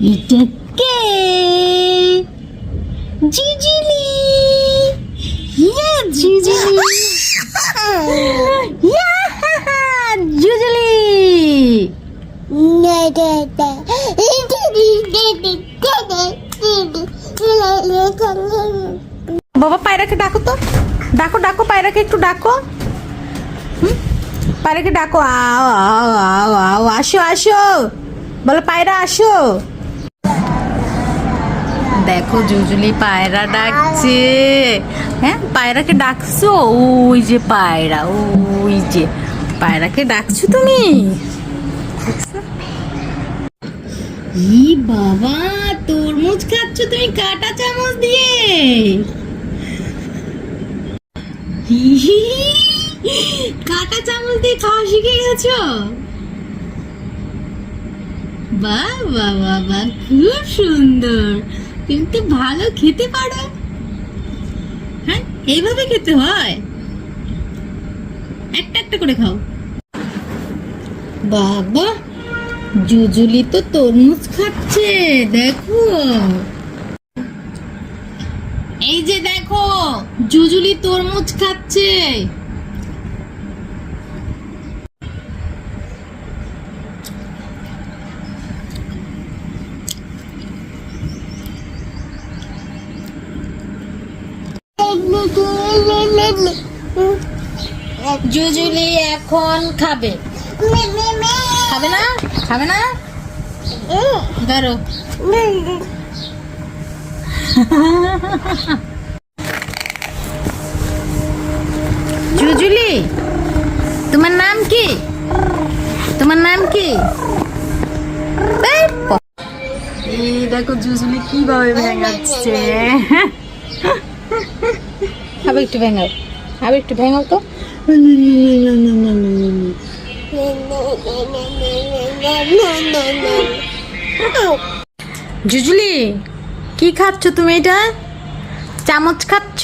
এটা কে জিজিলি। ইয়া জিজিলি। ইয়া জুজুলি। বাবা পায়রাকে ডাকো তো। ডাকো ডাকো পায়রাকে একটু ডাকো। পায়রাকে ডাকো। আও আও আও আও আসো আসো। বলো পায়রা আসো। দেখো জুজুলি পায়রা ডাকছে। হ্যাঁ পায়রাকে ডাকছো? ওই যে পায়রা, ওই যে। পায়রাকে ডাকছো তুমি? বাবা, তরমুজ খাচ্ছ তুমি কাটা চামচ দিয়ে? কাটা চামচ দিয়ে খাওয়া শিখে গেছো? বাহ বাহ বাহ, খুব সুন্দর। তুমি তো ভালো খেতে পারো। হ্যাঁ এইভাবে খেতে হয়? একটা একটা করে খাও। বাবা, জুজুলি তো তরমুজ খাচ্ছে, দেখো। এই যে দেখো, জুজুলি তরমুজ খাচ্ছে। জুজুলি এখন খাবে। খাবে না? খাবে না? ধরো। জুজুলি, তোমার নাম কি? তোমার নাম কি? দেখো জুজুলি কীভাবে ভেঙাচ্ছে আবার একটু ভেঙাও আবার একটু ভেঙাও তো। জুজুলি কি খাচ্ছ তুমি এটা? চামচ খাচ্ছ?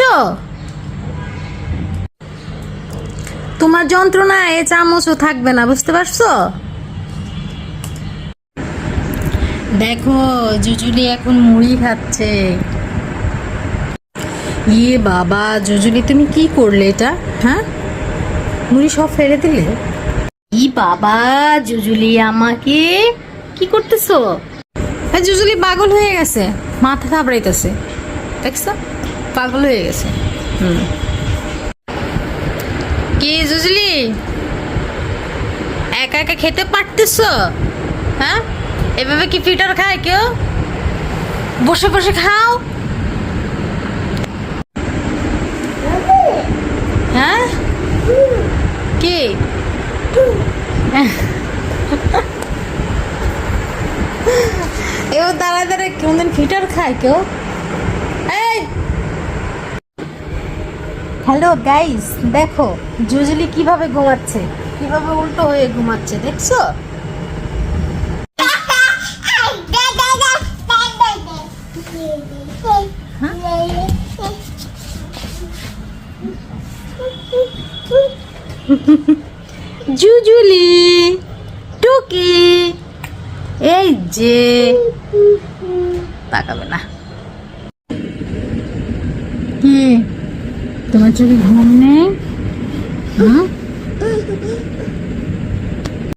তোমার যন্ত্রণা এ চামচও থাকবে না বুঝতে পারছ? দেখো জুজুলি এখন মুড়ি খাচ্ছে। ইয়ে বাবা, জুজুলি, তুমি কি করলে এটা? হ্যাঁ? মুড়ি সব ফেলে দিলে? ই বাবা, জুজুলি, আমাকে কি করতেছো? হ্যাঁ জুজুলি পাগল হয়ে গেছে। মাথা থাবড়াইতেছে দেখছ? পাগল হয়ে গেছে। হুম। কি জুজুলি? একা একা খেতে পারতেছো? হ্যাঁ? এভাবে কি ফিটার খায় কেউ? বসে বসে খাও হ্যাঁ কি এও দাঁড়ায় দাঁড়ায় কোনদিন ফিটার খায় কেউ। হ্যালো গাইস, দেখো, জুজুলি কীভাবে ঘুমাচ্ছে? কীভাবে উল্টো হয়ে ঘুমাচ্ছে, দেখছ? জুজুলি, টুকি। এই যে তাকাবে না। কি? তোমার চোখে ঘুম নেই? হুম?